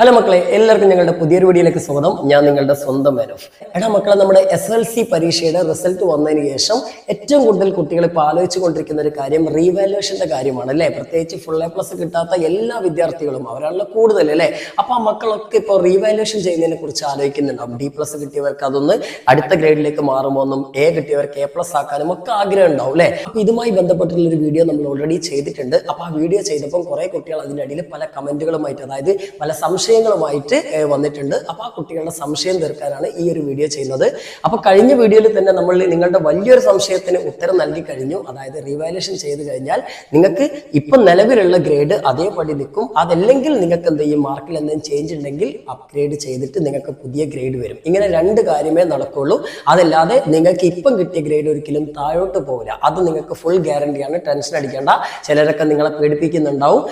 Hello മക്കളെ എല്ലാവർക്കും ഞങ്ങളുടെ പുതിയൊരു വീഡിയോയിലേക്ക് സ്വാഗതം. ഞാൻ നിങ്ങളുടെ സ്വന്തം മേനോഫ് എടാ മക്കളെ നമ്മുടെ എസ് എൽ സി പരീക്ഷയുടെ റിസൾട്ട് വന്നതിന് ശേഷം ഏറ്റവും കൂടുതൽ കുട്ടികൾ ഇപ്പോൾ ആലോചിച്ചു കൊണ്ടിരിക്കുന്ന ഒരു കാര്യം റീവാലുവേഷന്റെ കാര്യമാണ് അല്ലേ? പ്രത്യേകിച്ച് ഫുൾ എ പ്ലസ് കിട്ടാത്ത എല്ലാ വിദ്യാർത്ഥികളും അവരാണല്ലോ കൂടുതൽ അല്ലേ? അപ്പോൾ ആ മക്കളൊക്കെ ഇപ്പോൾ റീവാലുവേഷൻ ചെയ്യുന്നതിനെ കുറിച്ച് ആലോചിക്കുന്നുണ്ടാവും. ഡി പ്ലസ് കിട്ടിയവർക്ക് അതൊന്ന് അടുത്ത ഗ്രേഡിലേക്ക് മാറുമോന്നും എ കിട്ടിയവർക്ക് എ പ്ലസ് ആക്കാനും ഒക്കെ ആഗ്രഹം ഉണ്ടാവും അല്ലേ? അപ്പോൾ ഇതുമായി ബന്ധപ്പെട്ടുള്ള ഒരു വീഡിയോ നമ്മൾ ഓൾറെഡി ചെയ്തിട്ടുണ്ട്. അപ്പോൾ ആ വീഡിയോ ചെയ്തപ്പോൾ കുറേ കുട്ടികൾ അതിന്റെ അടിയിൽ പല കമന്റുകളുമായിട്ട് അതായത് പല സംശയങ്ങളുമായിട്ട് വന്നിട്ടുണ്ട്. അപ്പൊ ആ കുട്ടികളുടെ സംശയം തീർക്കാനാണ് ഈ ഒരു വീഡിയോ ചെയ്യുന്നത്. അപ്പൊ കഴിഞ്ഞ വീഡിയോയിൽ തന്നെ നമ്മൾ നിങ്ങളുടെ വലിയൊരു സംശയത്തിന് ഉത്തരം നൽകി കഴിഞ്ഞു. അതായത് റീവാലുവേഷൻ ചെയ്ത് കഴിഞ്ഞാൽ നിങ്ങൾക്ക് ഇപ്പൊ നിലവിലുള്ള ഗ്രേഡ് അതേപടി നിൽക്കും. അതല്ലെങ്കിൽ നിങ്ങൾക്ക് എന്ത് ചെയ്യും? മാർക്കിൽ എന്തെങ്കിലും ചേഞ്ച് ഉണ്ടെങ്കിൽ അപ്ഗ്രേഡ് ചെയ്തിട്ട് നിങ്ങൾക്ക് പുതിയ ഗ്രേഡ് വരും. ഇങ്ങനെ രണ്ട് കാര്യമേ നടക്കുള്ളൂ. അതല്ലാതെ നിങ്ങൾക്ക് ഇപ്പം കിട്ടിയ ഗ്രേഡ് ഒരിക്കലും താഴോട്ട് പോകില്ല അത് നിങ്ങൾക്ക് ഫുൾ ഗ്യാരണ്ടിയാണ് ടെൻഷൻ അടിക്കേണ്ട. ചിലരൊക്കെ നിങ്ങളെ പേടിപ്പിക്കുന്നുണ്ടാവും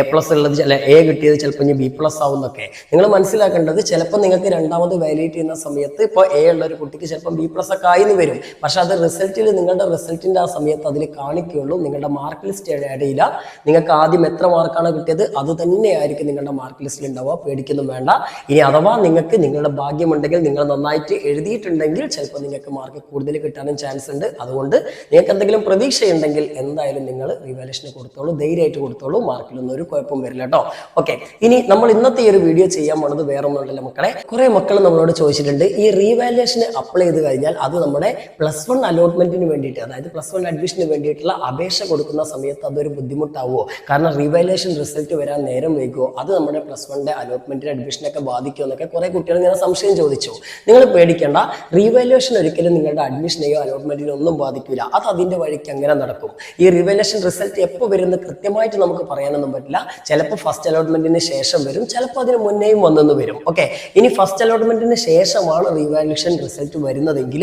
എ പ്ലസ് ഉള്ളത് ചില എ കിട്ടിയത് ചിലപ്പോൾ ഇനി ബി പ്ലസ് ആവും എന്നൊക്കെ. നിങ്ങൾ മനസ്സിലാക്കേണ്ടത് ചിലപ്പോൾ നിങ്ങൾക്ക് രണ്ടാമത് വാലിഡേറ്റ് ചെയ്യുന്ന സമയത്ത് ഇപ്പോൾ എ ഉള്ള ഒരു കുട്ടിക്ക് ചിലപ്പോൾ ബി പ്ലസ് ഒക്കെ ആയി വരും. പക്ഷെ അത് റിസൾട്ടിൽ നിങ്ങളുടെ റിസൾട്ടിന്റെ ആ സമയത്ത് അതിൽ കാണിക്കുകയുള്ളൂ. നിങ്ങളുടെ മാർക്ക് ലിസ്റ്റ് ആഡ് ചെയ്യില്ല. നിങ്ങൾക്ക് ആദ്യം എത്ര മാർക്കാണ് കിട്ടിയത് അത് തന്നെയായിരിക്കും നിങ്ങളുടെ മാർക്ക് ലിസ്റ്റിൽ ഉണ്ടാവുക. പേടിക്കൊന്നും വേണ്ട. ഇനി അഥവാ നിങ്ങൾക്ക് നിങ്ങളുടെ ഭാഗ്യമുണ്ടെങ്കിൽ നിങ്ങൾ നന്നായിട്ട് എഴുതിയിട്ടുണ്ടെങ്കിൽ ചിലപ്പോൾ നിങ്ങൾക്ക് മാർക്ക് കൂടുതൽ കിട്ടാനും ചാൻസ് ഉണ്ട്. അതുകൊണ്ട് നിങ്ങൾക്ക് എന്തെങ്കിലും പ്രതീക്ഷയുണ്ടെങ്കിൽ എന്തായാലും നിങ്ങൾ റിവാലേഷന് കൊടുത്തോളൂ. ധൈര്യമായിട്ട് കൊടുത്തോളൂ. മാർക്കിലൊന്നും ഒരു കുഴപ്പം വരില്ല കേട്ടോ ഓക്കെ ഇനി നമ്മൾ ഇന്നത്തെ ഈ ഒരു വീഡിയോ ചെയ്യാൻ പോണത് വേറെ ഒന്നുമില്ല മക്കളെ. കുറെ മക്കൾ നമ്മളോട് ചോദിച്ചിട്ടുണ്ട് ഈ റീവാലുവേഷന് അപ്ലൈ ചെയ്ത് കഴിഞ്ഞാൽ അത് നമ്മുടെ പ്ലസ് വൺ അലോട്ട്മെന്റിന് വേണ്ടിയിട്ട് അതായത് പ്ലസ് വൺ അഡ്മിഷന് വേണ്ടിയിട്ടുള്ള അപേക്ഷ കൊടുക്കുന്ന സമയത്ത് അതൊരു ബുദ്ധിമുട്ടാവുമോ കാരണം റീവാലുവേഷൻ റിസൾട്ട് വരാൻ നേരം വൈകുമോ അത് നമ്മുടെ പ്ലസ് വണ്ണിന്റെ അലോട്ട്മെന്റിന് അഡ്മിഷനൊക്കെ ബാധിക്കുമോ എന്നൊക്കെ കുറെ കുട്ടികൾ ഇങ്ങനെ സംശയം ചോദിച്ചു. നിങ്ങൾ പേടിക്കേണ്ട റീവാലുവേഷൻ ഒരിക്കലും നിങ്ങളുടെ അഡ്മിഷനെയോ അലോട്ട്മെന്റിനോ ഒന്നും ബാധിക്കില്ല അത് അതിന്റെ വഴിക്ക് അങ്ങനെ നടക്കും. ഈ റീവാലുവേഷൻ റിസൾട്ട് എപ്പോൾ വരുന്നത് കൃത്യമായിട്ട് നമുക്ക് പറയാനൊന്നും പറ്റില്ല. ചിലപ്പോൾ ഫസ്റ്റ് അലോട്ട്മെന്റിന് ശേഷം വരും ചിലപ്പോൾ അതിന് മുന്നേയും വന്നെന്ന് വരും. ഓക്കെ ഇനി ഫസ്റ്റ് അലോട്ട്മെന്റിന് ശേഷമാണ് റീവാലുവേഷൻ റിസൾട്ട് വരുന്നതെങ്കിൽ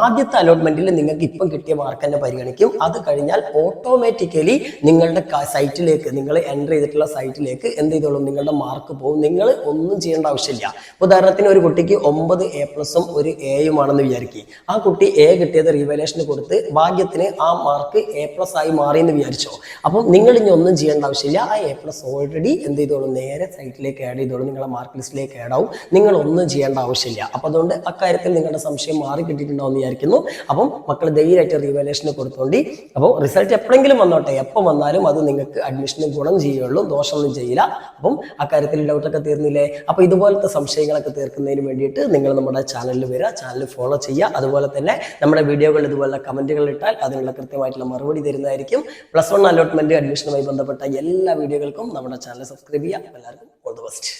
ആദ്യത്തെ അലോട്ട്മെന്റിൽ നിങ്ങൾക്ക് ഇപ്പം കിട്ടിയ മാർക്ക് തന്നെ പരിഗണിക്കും. അത് കഴിഞ്ഞാൽ ഓട്ടോമാറ്റിക്കലി നിങ്ങളുടെ സൈറ്റിലേക്ക് നിങ്ങൾ എന്റർ ചെയ്തിട്ടുള്ള സൈറ്റിലേക്ക് എന്ത് ചെയ്തോളും? നിങ്ങളുടെ മാർക്ക് പോകും. നിങ്ങൾ ഒന്നും ചെയ്യേണ്ട ആവശ്യമില്ല. ഉദാഹരണത്തിന് ഒരു കുട്ടിക്ക് ഒമ്പത് എ പ്ലസും ഒരു എയും ആണെന്ന് വിചാരിക്കുക ആ കുട്ടി എ കിട്ടിയത് റീവാലുവേഷന് കൊടുത്ത് ഭാഗ്യത്തിന് ആ മാർക്ക് എ പ്ലസ് ആയി മാറി എന്ന് വിചാരിച്ചോ. അപ്പം നിങ്ങൾ ഇനി ഒന്നും ചെയ്യേണ്ട ആവശ്യമില്ല. ആ എ പ്ലസ് ഓൾറെഡി എന്ത് ചെയ്തോളും? നേരെ സൈറ്റിലേക്ക് ആഡ് ചെയ്തോളും നിങ്ങളുടെ മാർക്ക് ലിസ്റ്റിലേക്ക് ആഡ് ആവും. നിങ്ങൾ ഒന്നും ചെയ്യേണ്ട ആവശ്യമില്ല. അപ്പൊ അതുകൊണ്ട് അക്കാര്യത്തിൽ നിങ്ങളുടെ സംശയം മാറി കിട്ടിയിട്ടുണ്ടാവും എന്ന് വിചാരിക്കുന്നു. അപ്പം മക്കൾ ധൈര്യമായിട്ട് റീവാലുവേഷന് കൊടുത്തോണ്ടി. അപ്പോൾ റിസൾട്ട് എപ്പോഴെങ്കിലും വന്നോട്ടെ. എപ്പോൾ വന്നാലും അത് നിങ്ങൾക്ക് അഡ്മിഷന് ഗുണം ചെയ്യുള്ളൂ. ദോഷമൊന്നും ചെയ്യില്ല. അപ്പം അക്കാര്യത്തിൽ ഡൗട്ടൊക്കെ തീർന്നില്ലേ? അപ്പോൾ ഇതുപോലത്തെ സംശയങ്ങളൊക്കെ തീർക്കുന്നതിന് വേണ്ടിയിട്ട് നിങ്ങൾ നമ്മുടെ ചാനലിൽ വരിക. ചാനൽ ഫോളോ ചെയ്യുക. അതുപോലെ തന്നെ നമ്മുടെ വീഡിയോകൾ ഇതുപോലെ കമന്റുകൾ ഇട്ടാൽ അതിനുള്ള കൃത്യമായിട്ടുള്ള മറുപടി തരുന്നതായിരിക്കും. പ്ലസ് വൺ അലോട്ട്മെന്റ് അഡ്മിഷനുമായി ബന്ധപ്പെട്ട എല്ലാ വീഡിയോകൾക്കും നമ്മുടെ ചാനൽ സബ്സ്ക്രൈബ് ചെയ്യുക. എല്ലാവർക്കും ದ ಬೆಸ್ಟ್